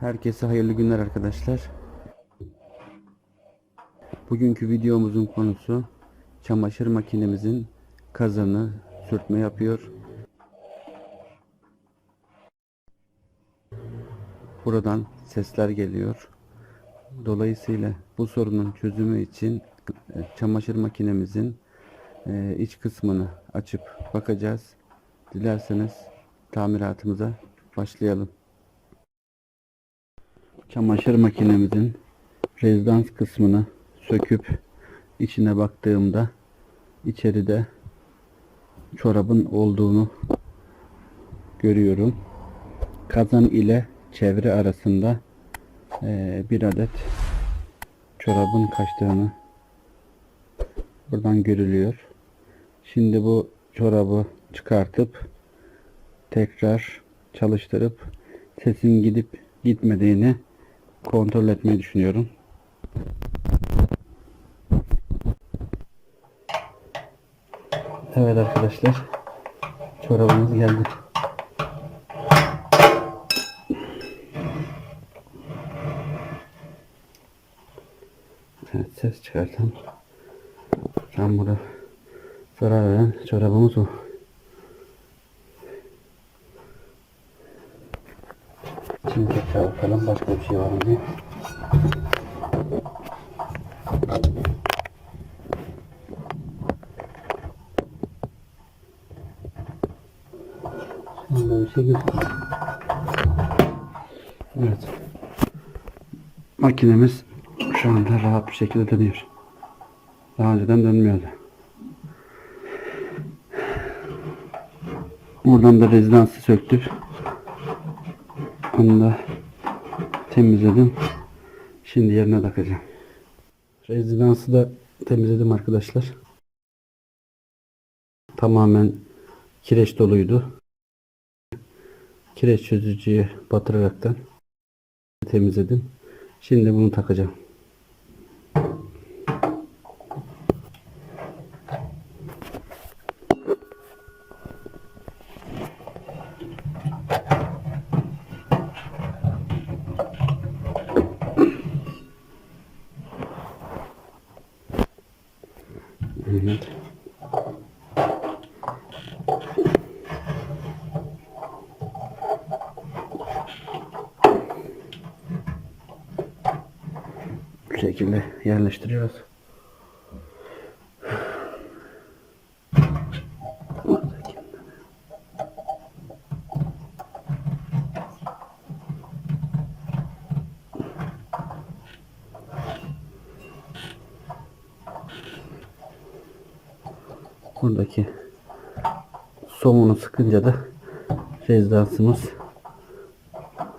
Herkese hayırlı günler arkadaşlar. Bugünkü videomuzun konusu çamaşır makinemizin kazanı sürtme yapıyor. Buradan sesler geliyor. Dolayısıyla bu sorunun çözümü için e, çamaşır makinemizin e, iç kısmını açıp bakacağız. Dilerseniz tamiratımıza başlayalım. Çamaşır makinemizin rezidans kısmını söküp içine baktığımda içeride çorabın olduğunu görüyorum. Kazan ile çevre arasında eee, bir adet çorabın kaçtığını buradan görülüyor. Şimdi bu çorabı çıkartıp tekrar çalıştırıp sesin gidip gitmediğini kontrol etmeyi düşünüyorum. Evet arkadaşlar çorabımız geldi. Evet ses çıkartalım. Tam burada zarar veren çorabımız bu. Şimdi tekrar bakalım başka bir şey var mı diye. Şurada bir şey gözüküyor. Evet. Makinemiz şu anda rahat bir şekilde dönüyor. Daha önceden dönmüyordu. Buradan da rezidansı söktük. Onu da temizledim. Şimdi yerine takacağım. Rezidansı da temizledim arkadaşlar. Tamamen kireç doluydu. Kireç çözücüye batıraraktan temizledim. Şimdi bunu takacağım. Evet. Bu şekilde yerleştiriyoruz. Buradaki somunu sıkınca da rezidansımız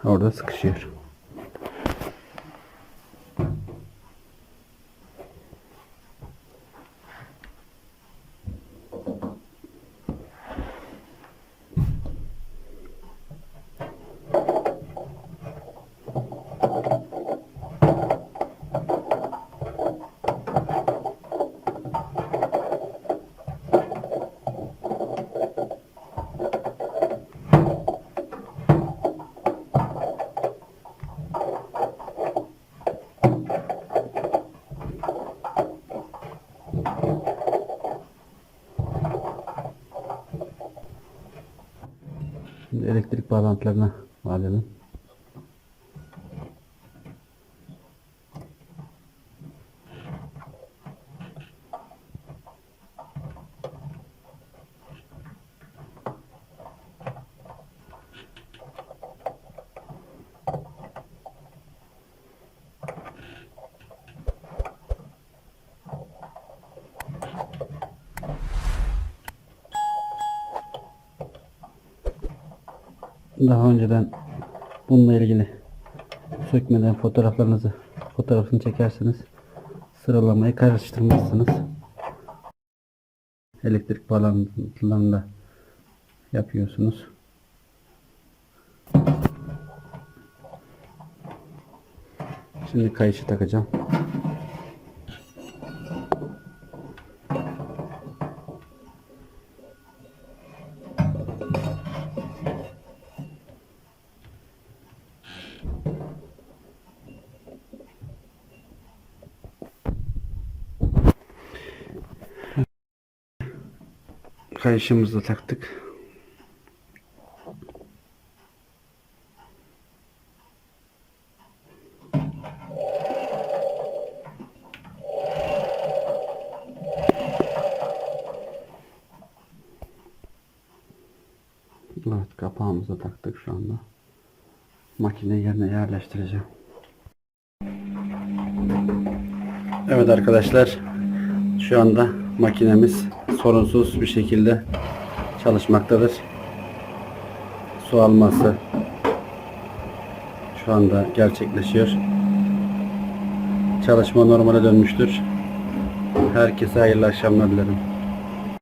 orada sıkışıyor. Şimdi elektrik bağlantılarına bağlayalım. Daha önceden bununla ilgili sökmeden fotoğraflarınızı fotoğrafını çekerseniz sıralamayı karıştırmazsınız. Elektrik bağlantılarını da yapıyorsunuz. Şimdi kayışı takacağım. Kayışımızı taktık. Evet kapağımızı taktık şu anda. Makine yerine yerleştireceğim. Evet arkadaşlar şu anda makinemiz sorunsuz bir şekilde çalışmaktadır. Su alması şu anda gerçekleşiyor. Çalışma normale dönmüştür. Herkese hayırlı akşamlar dilerim.